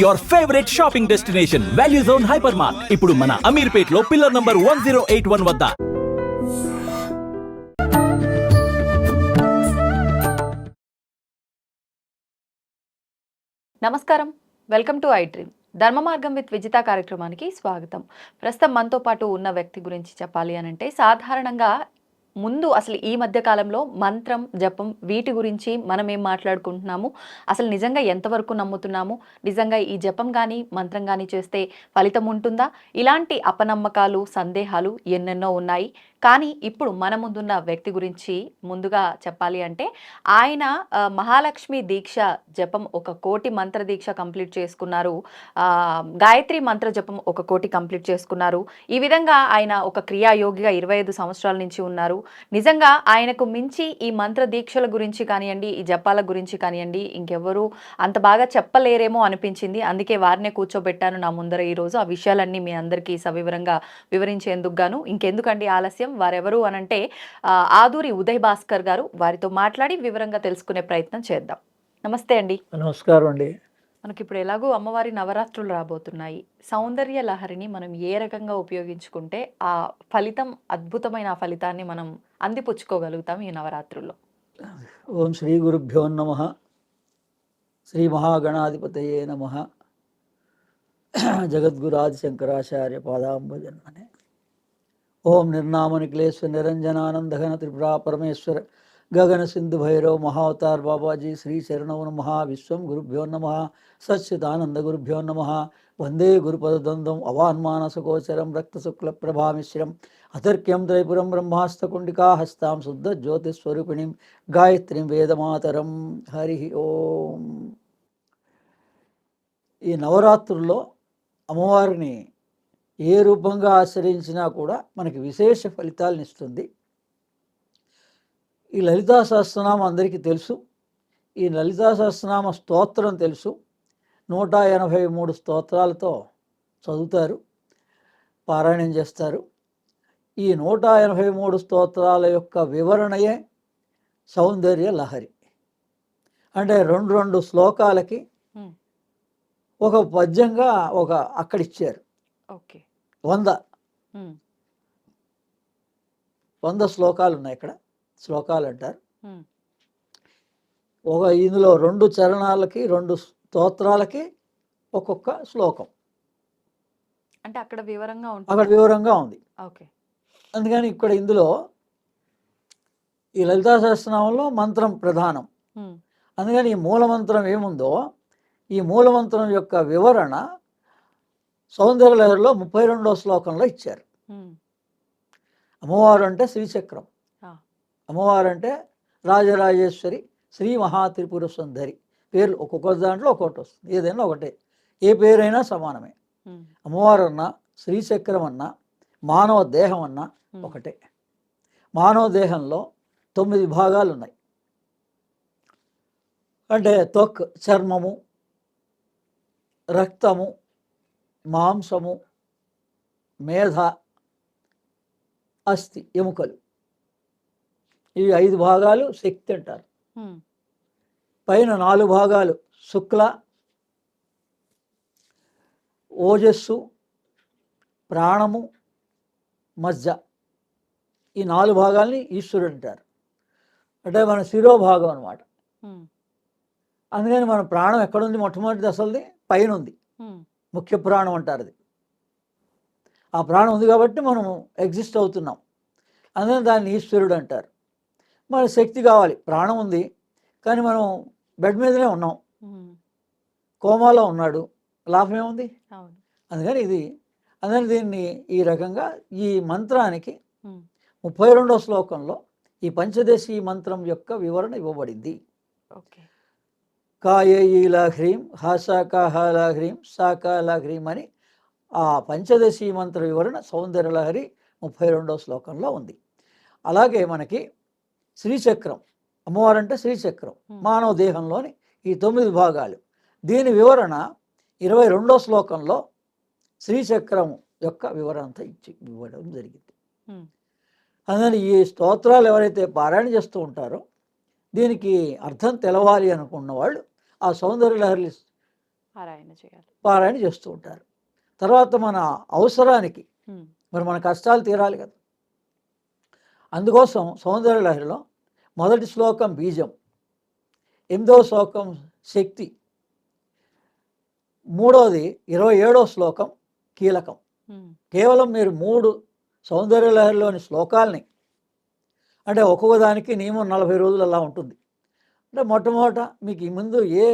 Your favourite shopping destination value zone hyper mart ఇప్పుడు మన అమీర్పేట్లో pillar number one zero eight one వద్ద. నమస్కారం. Welcome to I dream ధర్మ మార్గం విత్ విజిత కార్యక్రమానికి స్వాగతం. ప్రస్తుతం మనతో పాటు ఉన్న వ్యక్తి గురించి చెప్పాలి అని అంటే సాధారణంగా ముందు అసలు ఈ మధ్య కాలంలో మంత్రం జపం వీటి గురించి మనం ఏం మాట్లాడుకుంటున్నాము? అసలు నిజంగా ఎంతవరకు నమ్ముతున్నాము? నిజంగా ఈ జపం కానీ మంత్రం కానీ చేస్తే ఫలితం ఉంటుందా? ఇలాంటి అపనమ్మకాలు సందేహాలు ఎన్నెన్నో ఉన్నాయి. కానీ ఇప్పుడు మన ముందున్న వ్యక్తి గురించి ముందుగా చెప్పాలి అంటే ఆయన మహాలక్ష్మి దీక్ష జపం ఒక కోటి మంత్ర దీక్ష కంప్లీట్ చేసుకున్నారు. గాయత్రి మంత్ర జపం ఒక కోటి కంప్లీట్ చేసుకున్నారు. ఈ విధంగా ఆయన ఒక క్రియాయోగిగా ఇరవై ఐదు సంవత్సరాల నుంచి ఉన్నారు. నిజంగా ఆయనకు మించి ఈ మంత్ర దీక్షల గురించి కానివ్వండి ఈ జపాల గురించి కానివ్వండి ఇంకెవ్వరూ అంత బాగా చెప్పలేరేమో అనిపించింది. అందుకే వారినే కూర్చోబెట్టాను నా ముందర ఈరోజు. ఆ విషయాలన్నీ మీ అందరికీ సవివరంగా వివరించేందుకు గాను. ఇంకెందుకండి ఆలస్యం? వారెవరు అనంటే ఆదూరి ఉదయ్ భాస్కర్ గారు. వారితో మాట్లాడి వివరంగా తెలుసుకునే ప్రయత్నం చేద్దాం. నమస్తే అండి. నమస్కారం అండి. మనకి ఇప్పుడు ఎలాగో అమ్మవారి నవరాత్రులు రాబోతున్నాయి. సౌందర్య లహరిని మనం ఏ రకంగా ఉపయోగించుకుంటే ఆ ఫలితం అద్భుతమైన ఆ ఫలితాన్ని మనం అందిపుచ్చుకోగలుగుతాం ఈ నవరాత్రుల్లో? ఓం శ్రీ గురుభ్యో నమ. శ్రీ మహాగణాధిపతయే నమ. జగద్గురాది శంకరాచార్య పాదాంబజన్మనే. ఓం నిర్నామ నిఖిలేశ్వర నిరంజనానందఘన త్రిపురా పరమేశ్వర గగన సింధు భైరవ్ మహావతార్ బాబాజీ శ్రీ శరణవ నమ విశ్వం గురుభ్యో నమ సచ్చిదానంద గురుభ్యో నమ వందే గురుపదద్వందం అవాన్మానసగోచరం రక్తశుక్ల ప్రభామిశ్రం అతర్క్యం త్రైపురం బ్రహ్మాస్తకుండికా హస్తాం శుద్ధ జ్యోతిస్వరూపిణిం గాయత్రిం వేదమాతరం. హరి ఓం. ఈ నవరాత్రుల్లో అమ్మవారిని ఏ రూపంగా ఆశ్రయించినా కూడా మనకి విశేష ఫలితాలను ఇస్తుంది. ఈ లలితా సహస్రనామం అందరికీ తెలుసు. ఈ లలితా సహస్రనామ స్తోత్రం తెలుసు. నూట ఎనభై మూడు స్తోత్రాలతో చదువుతారు పారాయణం చేస్తారు. ఈ నూట ఎనభై మూడు స్తోత్రాల యొక్క వివరణయే సౌందర్య లహరి. అంటే రెండు రెండు శ్లోకాలకి. ఒక పద్యంగా ఒక అక్కడిచ్చారు. ఓకే. వంద. వంద శ్లోకాలు ఉన్నాయి ఇక్కడ. శ్లోకాలు అంటారు. ఒక ఇందులో రెండు చరణాలకి రెండు స్తోత్రాలకి ఒక్కొక్క శ్లోకం. అంటే అక్కడ వివరంగా అక్కడ ఉంటుంది వివరంగా ఉంది. ఓకే. అందుకని ఇక్కడ ఇందులో ఈ లలితా సహస్రనామంలో మంత్రం ప్రధానం. అందుకని ఈ మూలమంత్రం ఏముందో ఈ మూలమంత్రం యొక్క వివరణ సౌందర్యలహరిలో ముప్పై రెండో శ్లోకంలో ఇచ్చారు. అమ్మవారు అంటే శ్రీచక్రం. అమ్మవారు అంటే రాజరాజేశ్వరి శ్రీ మహాత్రిపుర సుందరి. పేర్లు ఒక్కొక్క దాంట్లో ఒక్కొక్కటి వస్తుంది. ఏదైనా ఒకటే. ఏ పేరైనా సమానమే. అమ్మవారు అన్నా శ్రీచక్రం అన్నా మానవ దేహం అన్నా ఒకటే. మానవ దేహంలో తొమ్మిది భాగాలు ఉన్నాయి అంటే త్వక్ చర్మము రక్తము మాంసము మేధ అస్థి ఎముకలు. ఇవి ఐదు భాగాలు శక్తి అంటారు. పైన నాలుగు భాగాలు శుక్ల ఓజస్సు ప్రాణము మజ్జ. ఈ నాలుగు భాగాల్ని ఈశ్వరుడు అంటారు. అంటే మన శిరోభాగం అనమాట అందుకని మన ప్రాణం ఎక్కడుంది? మొట్టమొదటి అసలుది పైన ఉంది ముఖ్య ప్రాణం అంటారు అది. ఆ ప్రాణం ఉంది కాబట్టి మనం ఎగ్జిస్ట్ అవుతున్నాం. అందుకని దాన్ని ఈశ్వరుడు అంటారు. మన శక్తి కావాలి ప్రాణం ఉంది కానీ మనం బెడ్ మీదనే ఉన్నాం. కోమాలో ఉన్నాడు లాభం ఏముంది? అందుకని ఇది అందుకని దీన్ని ఈ రకంగా ఈ మంత్రానికి ముప్పై రెండో శ్లోకంలో ఈ పంచదశి మంత్రం యొక్క వివరణ ఇవ్వబడింది. ఓకే. కాయేలా హ్రీం హాసాకాహాలా హ్రీం సాకాలా హ్రీం అని ఆ పంచదశి మంత్ర వివరణ సౌందర్యలహరి ముప్పై రెండో శ్లోకంలో ఉంది. అలాగే మనకి శ్రీచక్రం అమ్మవారంటే శ్రీచక్రం. మానవ దేహంలోని ఈ తొమ్మిది భాగాలు. దీని వివరణ ఇరవై రెండో శ్లోకంలో శ్రీచక్రం యొక్క వివరణ అంతా ఇచ్చి ఇవ్వడం జరిగింది. అందుకని ఈ స్తోత్రాలు ఎవరైతే పారాయణ చేస్తూ ఉంటారో దీనికి అర్థం తెలవాలి అనుకున్న వాళ్ళు ఆ సౌందర్య లహరి పారాయణ చేస్తూ ఉంటారు. తర్వాత మన అవసరానికి మరి మన కష్టాలు తీరాలి కదా. అందుకోసం సౌందర్య లహరిలో మొదటి శ్లోకం బీజం ఎనిమిదవ శ్లోకం శక్తి మూడవది ఇరవై ఏడవ శ్లోకం కీలకం. కేవలం మీరు మూడు సౌందర్య లహరిలోని శ్లోకాల్ని అంటే ఒక్కొక్క దానికి నియమం నలభై రోజులు అలా ఉంటుంది. అంటే మొట్టమొదట మీకు ఈ ముందు ఏ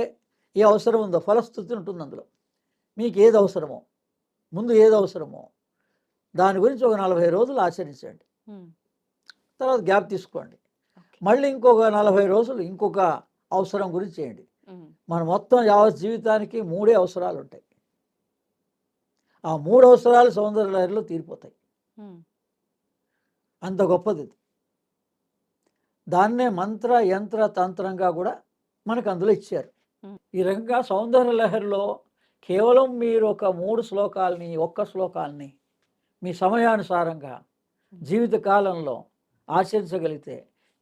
ఏ అవసరం ఉందో ఫలస్థుతి ఉంటుంది అందులో మీకు ఏది అవసరమో ముందు ఏది అవసరమో దాని గురించి ఒక నలభై రోజులు ఆచరించండి. తర్వాత గ్యాప్ తీసుకోండి. మళ్ళీ ఇంకొక నలభై రోజులు ఇంకొక అవసరం గురించి చేయండి. మన మొత్తం యావత్ జీవితానికి మూడే అవసరాలు ఉంటాయి. ఆ మూడు అవసరాలు సౌందర్య లహరిలో తీరిపోతాయి. అంత గొప్పది దాన్నే మంత్ర యంత్ర తంత్రంగా కూడా మనకు అందులో ఇచ్చారు. ఈ రకంగా సౌందర్య లహరిలో కేవలం మీరు ఒక మూడు శ్లోకాలని ఒక్క శ్లోకాలని మీ సమయానుసారంగా జీవిత కాలంలో ఆచరించగలిగితే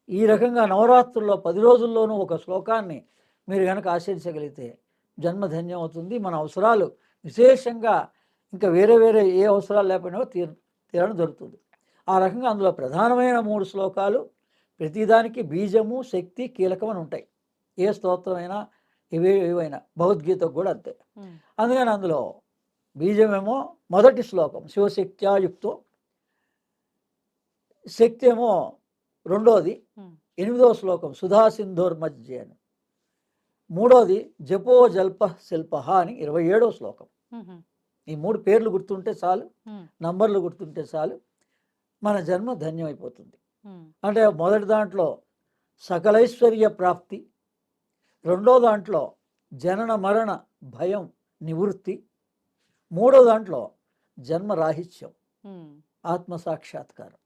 ఈ రకంగా నవరాత్రుల్లో పది రోజుల్లోనూ ఒక శ్లోకాన్ని మీరు కనుక ఆచరించగలిగితే జన్మధన్యం అవుతుంది. మన అవసరాలు విశేషంగా ఇంకా వేరే వేరే ఏ అవసరాలు లేకపోయినా తీర తీరడం జరుగుతుంది. ఆ రకంగా అందులో ప్రధానమైన మూడు శ్లోకాలు ప్రతిదానికి బీజము శక్తి కీలకం అని ఉంటాయి. ఏ స్తోత్రమైనా ఇవే ఏవైనా భగవద్గీతకు కూడా అంతే. అందుకని అందులో బీజమేమో మొదటి శ్లోకం శివశక్త్యాయుక్తో. శక్తి ఏమో రెండోది ఉమ్, ఎనిమిదవ శ్లోకం సుధా సింధోర్మజ్జే అని. మూడోది జపో జల్ప శిల్ప అని ఇరవై ఏడవ శ్లోకం. ఈ మూడు పేర్లు గుర్తుంటే చాలు నంబర్లు గుర్తుంటే చాలు మన జన్మ ధన్యమైపోతుంది. అంటే మొదటి దాంట్లో సకలైశ్వర్య ప్రాప్తి రెండో దాంట్లో జనన మరణ భయం నివృత్తి మూడో దాంట్లో జన్మరాహిత్యం ఉమ్, ఆత్మ సాక్షాత్కారం.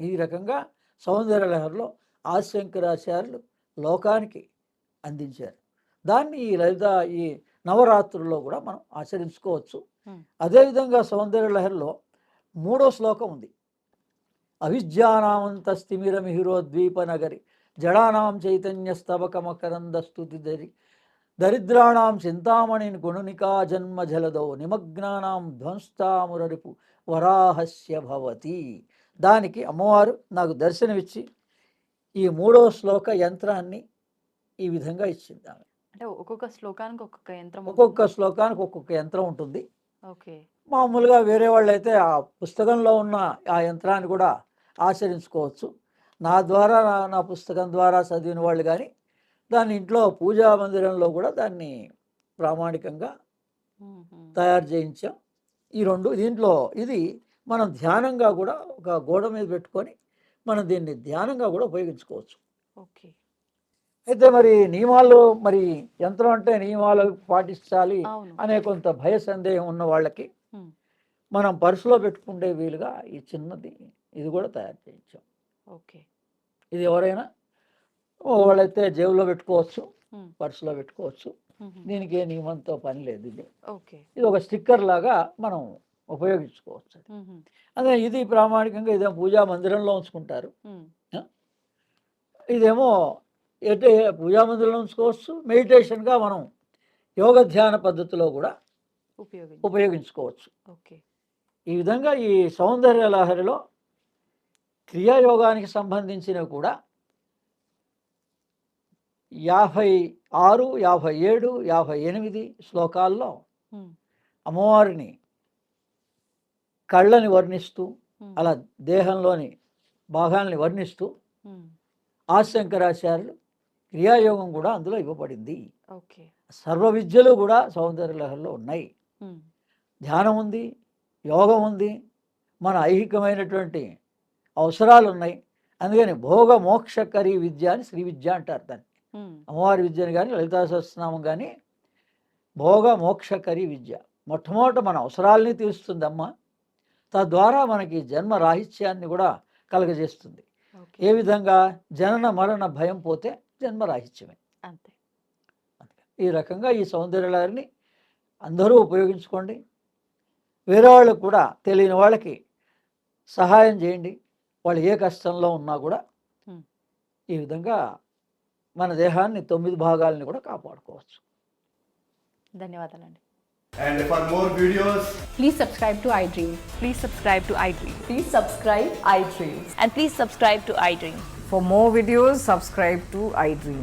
ఈ రకంగా సౌందర్య లహరిలో ఆశంకరాచార్యులు లోకానికి అందించారు. దాన్ని ఈ లలిత ఈ నవరాత్రుల్లో కూడా మనం ఆచరించుకోవచ్చు. అదేవిధంగా సౌందర్య లహరిలో మూడో శ్లోకం ఉంది. అవిద్యానామంతస్తిమిరమిహిరోద్వీప నగరి జడానాం చైతన్య స్తవకమకరంద స్తుతి దరి దరిద్రాణం చింతామణిని గుణనికా జన్మ జలదో నిమగ్నానాం ధ్వంస్తామురరిపు వరాహస్య భవతి. దానికి అమ్మవారు నాకు దర్శనమిచ్చి ఈ మూడో శ్లోక యంత్రాన్ని ఈ విధంగా ఇచ్చింది అంటే ఒక్కొక్క శ్లోకానికి ఒక్కొక్క యంత్రం ఒక్కొక్క శ్లోకానికి ఒక్కొక్క యంత్రం ఉంటుంది. ఓకే. మామూలుగా వేరే వాళ్ళు అయితే ఆ పుస్తకంలో ఉన్న ఆ యంత్రాన్ని కూడా ఆచరించుకోవచ్చు. నా ద్వారా నా- పుస్తకం ద్వారా చదివిన వాళ్ళు కానీ దాన్ని ఇంట్లో పూజా మందిరంలో కూడా దాన్ని ప్రామాణికంగా తయారు చేయించాం. ఈ రెండు దీంట్లో ఇది మనం ధ్యానంగా కూడా ఒక గోడ మీద పెట్టుకొని మనం దీన్ని ధ్యానంగా కూడా ఉపయోగించుకోవచ్చు. ఓకే. అయితే మరి నియమాలు మరి యంత్రం అంటే నియమాలు పాటించాలి అనే కొంత భయ సందేహం ఉన్న వాళ్ళకి మనం పర్సులో పెట్టుకుంటే వీలుగా ఈ చిన్నది ఇది కూడా తయారు చేయించాం. ఓకే. ఇది ఎవరైనా వాళ్ళైతే జేబులో పెట్టుకోవచ్చు పర్సులో పెట్టుకోవచ్చు. దీనికి ఏ నియమంతో పని లేదు ఇది. ఓకే. ఇది ఒక స్టిక్కర్ లాగా మనం ఉపయోగించుకోవచ్చు అదే. ఇది ప్రామాణికంగా ఇదే పూజా మందిరంలో ఉంచుకుంటారు. ఇదేమో ఎటు పూజా మందిరంలో ఉంచుకోవచ్చు. మెడిటేషన్గా మనం యోగ ధ్యాన పద్ధతిలో కూడా ఉపయోగించుకోవచ్చు. ఓకే. ఈ విధంగా ఈ సౌందర్య లహరిలో క్రియాయోగానికి సంబంధించినవి కూడా యాభై ఆరు యాభై ఏడు యాభై ఎనిమిది శ్లోకాల్లో అమ్మవారిని కళ్ళని వర్ణిస్తూ అలా దేహంలోని భాగాల్ని వర్ణిస్తూ ఆశంకరాచార్యులు క్రియాయోగం కూడా అందులో ఇవ్వబడింది. సర్వ విద్యలు కూడా సౌందర్య లహరిలో ఉన్నాయి. ధ్యానం ఉంది యోగం ఉంది మన ఐహికమైనటువంటి అవసరాలు ఉన్నాయి అందుకని భోగ మోక్షకరి విద్య అని శ్రీ విద్య అంటారు దాన్ని. అమ్మవారి విద్యను కానీ లలితా సహస్రనామం కానీ భోగ మోక్షకరి విద్య. మొట్టమొదట మన అవసరాలని తీరుస్తుంది అమ్మ తద్వారా మనకి జన్మ రాహిత్యాన్ని కూడా కలగజేస్తుంది. ఏ విధంగా? జనన మరణ భయం పోతే జన్మ రాహిత్యమే. అంతే. ఈ రకంగా ఈ సౌందర్యాలని అందరూ ఉపయోగించుకోండి వేరే వాళ్ళకు కూడా తెలియని వాళ్ళకి సహాయం చేయండి వాళ్ళు ఏ కష్టంలో ఉన్నా కూడా Hmm. ఈ విధంగా మన దేహాన్ని తొమ్మిది భాగాలని కూడా కాపాడుకోవచ్చు ధన్యవాదాలండి And for more videos, Please subscribe to iDream. Please subscribe to iDream. Please subscribe I dreams And please subscribe to iDream. For more videos, subscribe to iDream.